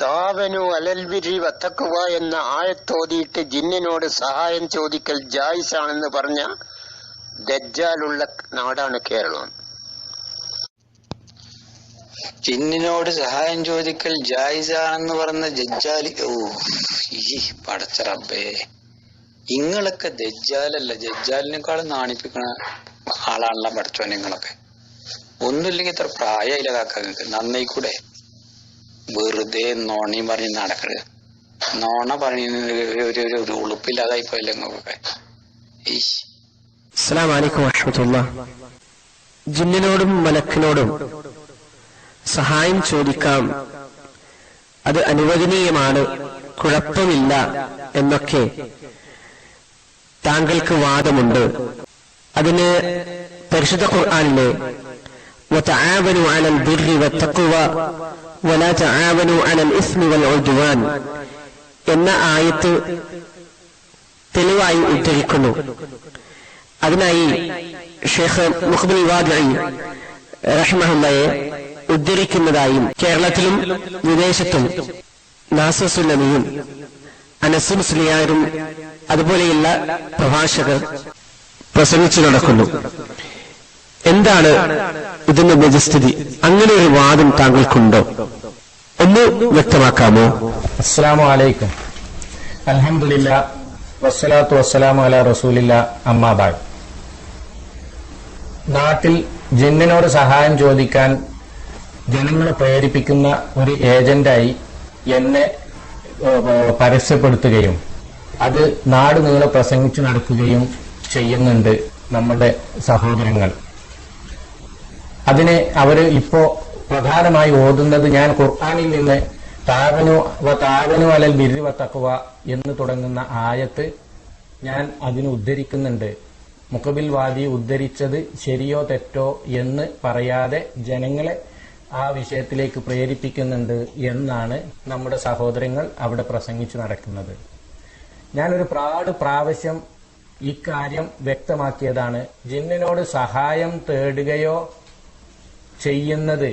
താവനു അലൽവിരി വത്തക്കുക എന്ന ആയത്തോതിയിട്ട് ജിന്നിനോട് സഹായം ചോദിക്കൽ ജായിസാണെന്ന് പറഞ്ഞ ദജ്ജാലുള്ള നാടാണ് കേരളം. ജിന്നിനോട് സഹായം ചോദിക്കൽ ജായിസാണെന്ന് പറഞ്ഞ ജജ്ജാലി ഓ ഈ പടച്ച റബ്ബേ. ഇങ്ങളൊക്കെ ദജ്ജാലല്ല? ജജ്ജാലിനേക്കാളും നാണിപ്പിക്കണ ആളാണല്ലോ പഠിച്ചോ നിങ്ങളൊക്കെ. ഒന്നുമില്ലെങ്കിൽ ഇത്ര പ്രായമില്ല നിങ്ങൾക്ക് നന്നായിക്കൂടെ? വെറുതെ നോണയും പറഞ്ഞ് നടക്കരുത്. നോണ പറഞ്ഞു ഒരു ഒരു ഉളുപ്പില്ലാതായി പോയല്ലേ നിങ്ങൾക്കൊക്കെ ജിന്നിനോടും മലക്കിനോടും സഹായം ചോദിക്കാം. അത് അനുവദനീയമാണ് കുഴപ്പമില്ല എന്നൊക്കെ താങ്കൾക്ക് വാദമുണ്ട്. അതിന് പരിശുദ്ധ ഖുർആാനിലെ وتعاونوا على البر والتقوى ولا تعاونوا على الإثم والعدوان എന്ന ആയത്ത് തെളിവായി ഉദ്ധരിക്കുന്നു അതിനായി ഷെയ്ഖ് മുഹബുൽ വാദിഇ റഹിമഹുല്ലയെ ഉദ്ധരിക്കുന്നതായും കേരളത്തിലും വിദേശത്തും നാസസുല്ലമിയും അനസ് മുസ്ലിയാരും അതുപോലെയുള്ള പ്രഭാഷകർ പ്രസംഗിച്ചു നടക്കുന്നു എന്താണ് ഇതിന്റെ നിജസ്ഥിതി അങ്ങനെ ഒരു വാദം താങ്കൾക്കുണ്ടോ? ഒന്ന് വ്യക്തമാക്കാമോ? അസ്സലാമു അലൈക്കും. അലഹമില്ല വസ്സലാത്തു വസ്സലാമു അല റസൂലില്ല അമ്മാബായ് നാട്ടിൽ ജിന്നിനോട് സഹായം ചോദിക്കാൻ ജനങ്ങളെ പ്രേരിപ്പിക്കുന്ന ഒരു ഏജന്റായി എന്നെ പരസ്യപ്പെടുത്തുകയും അത് നാട് നീളെ പ്രസംഗിച്ചു നടക്കുകയും ചെയ്യുന്നുണ്ട് നമ്മുടെ സഹോദരങ്ങൾ. അതിനെ അവർ ഇപ്പോ പ്രധാനമായി ഓതുന്നത് ഞാൻ ഖുർആാനിൽ നിന്ന് താവനു താവനു അലൽ ബിരി വ തഖ്വ എന്ന് തുടങ്ങുന്ന ആയത്ത് ഞാൻ അതിന് ഉദ്ധരിക്കുന്നുണ്ട്. മുഖബിൽ വാദി ഉദ്ധരിച്ചത് ശരിയോ തെറ്റോ എന്ന് പറയാതെ ജനങ്ങളെ ആ വിഷയത്തിലേക്ക് പ്രേരിപ്പിക്കുന്നുണ്ട് എന്നാണ് നമ്മുടെ സഹോദരങ്ങൾ അവിടെ പ്രസംഗിച്ചു നടക്കുന്നത്. ഞാനൊരു പ്രാട് പ്രാവശ്യം ഇക്കാര്യം വ്യക്തമാക്കിയതാണ്. ജിന്നിനോട് സഹായം തേടുകയോ ചെയ്യുന്നത്.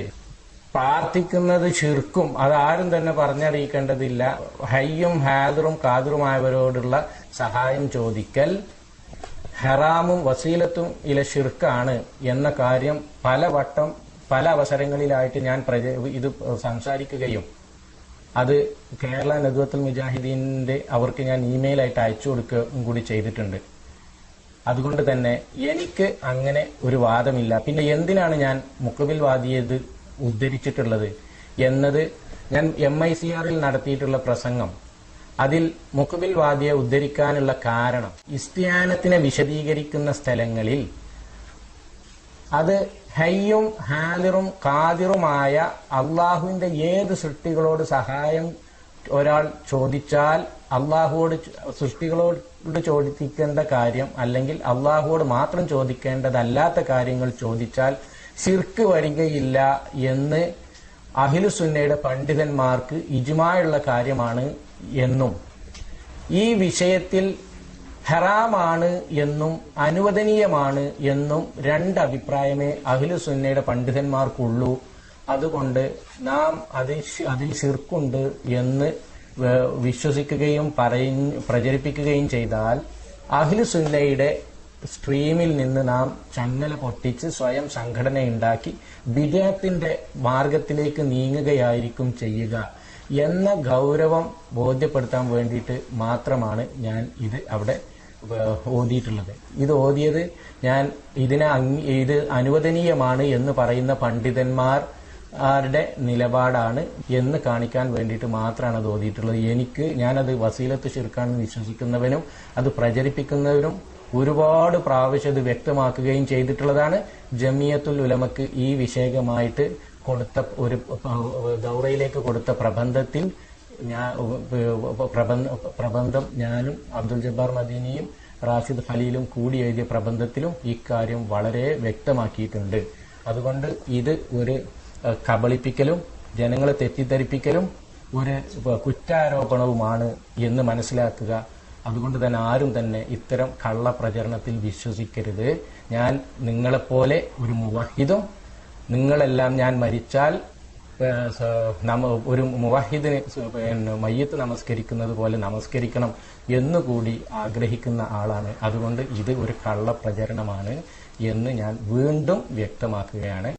പ്രാർത്ഥിക്കുന്നത് ശിർക്കും. അതാരും തന്നെ പറഞ്ഞറിയിക്കേണ്ടതില്ല. ഹയ്യും ഹാദറും കാതറുമായവരോടുള്ള സഹായം ചോദിക്കൽ ഹറാമും വസീലത്തും ഇല ഷിർക്കാണ് എന്ന കാര്യം പലവട്ടം പല അവസരങ്ങളിലായിട്ട് ഞാൻ പ്രജ ഇത് സംസാരിക്കുകയും അത് കേരള നദുവത്തുൽ മുജാഹിദീനിന്റെ അവർക്ക് ഞാൻ ഇമെയിലായിട്ട് അയച്ചു കൊടുക്കുകയും കൂടി ചെയ്തിട്ടുണ്ട്. അതുകൊണ്ട് തന്നെ എനിക്ക് അങ്ങനെ ഒരു വാദമില്ല. പിന്നെ എന്തിനാണ് ഞാൻ മുക്കബിൽ വാദിയത് ഉദ്ധരിച്ചിട്ടുള്ളത് എന്നത് ഞാൻ എം ഐ സി ആറിൽ നടത്തിയിട്ടുള്ള പ്രസംഗം. അതിൽ മുക്കബിൽ വാദിയെ ഉദ്ധരിക്കാനുള്ള കാരണം ഇസ്തിയാനത്തിനെ വിശദീകരിക്കുന്ന സ്ഥലങ്ങളിൽ അത് ഹയ്യും ഹാലിറും കാതിറുമായ അള്ളാഹുവിന്റെ ഏത് സൃഷ്ടികളോട് സഹായം ഒരാൾ ചോദിച്ചാൽ അള്ളാഹുവോട് സൃഷ്ടികളോട് ചോദിക്കേണ്ട കാര്യം അല്ലെങ്കിൽ അള്ളാഹുവോട് മാത്രം ചോദിക്കേണ്ടതല്ലാത്ത കാര്യങ്ങൾ ചോദിച്ചാൽ ശിർക്ക് വരികയില്ല എന്ന് അഹിലുസുന്നയുടെ പണ്ഡിതന്മാർക്ക് ഇജുമായുള്ള കാര്യമാണ് എന്നും. ഈ വിഷയത്തിൽ ഹറാമാണ് എന്നും അനുവദനീയമാണ് എന്നും രണ്ട് അഭിപ്രായമേ അഖിലുസുന്നയുടെ പണ്ഡിതന്മാർക്കുള്ളൂ. അതുകൊണ്ട് നാം അതിൽ അതിൽ ശിർക്കുണ്ട് എന്ന് വിശ്വസിക്കുകയും പറയ പ്രചരിപ്പിക്കുകയും ചെയ്താൽ അഖിലുസുന്നയുടെ സ്ട്രീമിൽ നിന്ന് നാം ചങ്ങല പൊട്ടിച്ച് സ്വയം സംഘടനയുണ്ടാക്കി വിജയത്തിന്റെ മാർഗത്തിലേക്ക് നീങ്ങുകയായിരിക്കും ചെയ്യുക എന്ന ഗൗരവം ബോധ്യപ്പെടുത്താൻ വേണ്ടിയിട്ട് മാത്രമാണ് ഞാൻ ഇത് അവിടെ ഓതിയിട്ടുള്ളത്. ഇത് ഓതിയത് ഞാൻ ഇതിനെ ഇത് അനുവദനീയമാണ് എന്ന് പറയുന്ന പണ്ഡിതന്മാർ ആരുടെ നിലപാടാണ് എന്ന് കാണിക്കാൻ വേണ്ടിയിട്ട് മാത്രമാണ് അത് ഓതിയിട്ടുള്ളത്. എനിക്ക് ഞാനത് വസീലത്ത് ശിർക്കാണെന്ന് വിശ്വസിക്കുന്നവനും അത് പ്രചരിപ്പിക്കുന്നവരും ഒരുപാട് പ്രാവശ്യം ഇത് വ്യക്തമാക്കുകയും ചെയ്തിട്ടുള്ളതാണ്. ജമിയത്തുൽ ഉലമക്ക് ഈ വിഷയകമായിട്ട് കൊടുത്ത ഒരു ദൗറയിലേക്ക് കൊടുത്ത പ്രബന്ധത്തിൽ ഞാൻ പ്രബന്ധം ഞാനും അബ്ദുൽ ജബ്ബാർ മദീനിയും റാഷിദ് ഖലീലും കൂടി എഴുതിയ പ്രബന്ധത്തിലും ഇക്കാര്യം വളരെ വ്യക്തമാക്കിയിട്ടുണ്ട്. അതുകൊണ്ട് ഇത് ഒരു കബളിപ്പിക്കലും ജനങ്ങളെ തെറ്റിദ്ധരിപ്പിക്കലും ഒരു കുറ്റാരോപണവുമാണ് എന്ന് മനസ്സിലാക്കുക. അതുകൊണ്ട് തന്നെ ആരും തന്നെ ഇത്തരം കള്ള പ്രചരണത്തിൽ വിശ്വസിക്കരുത്. ഞാൻ നിങ്ങളെപ്പോലെ ഒരു മുവഹിദും നിങ്ങളെല്ലാം ഞാൻ മരിച്ചാൽ ഒരു മുവാഹിദിനെ മയ്യത്ത് നമസ്കരിക്കുന്നത് പോലെ നമസ്കരിക്കണം എന്നുകൂടി ആഗ്രഹിക്കുന്ന ആളാണ്. അതുകൊണ്ട് ഇത് ഒരു കള്ള പ്രചരണമാണ് എന്ന് ഞാൻ വീണ്ടും വ്യക്തമാക്കുകയാണ്.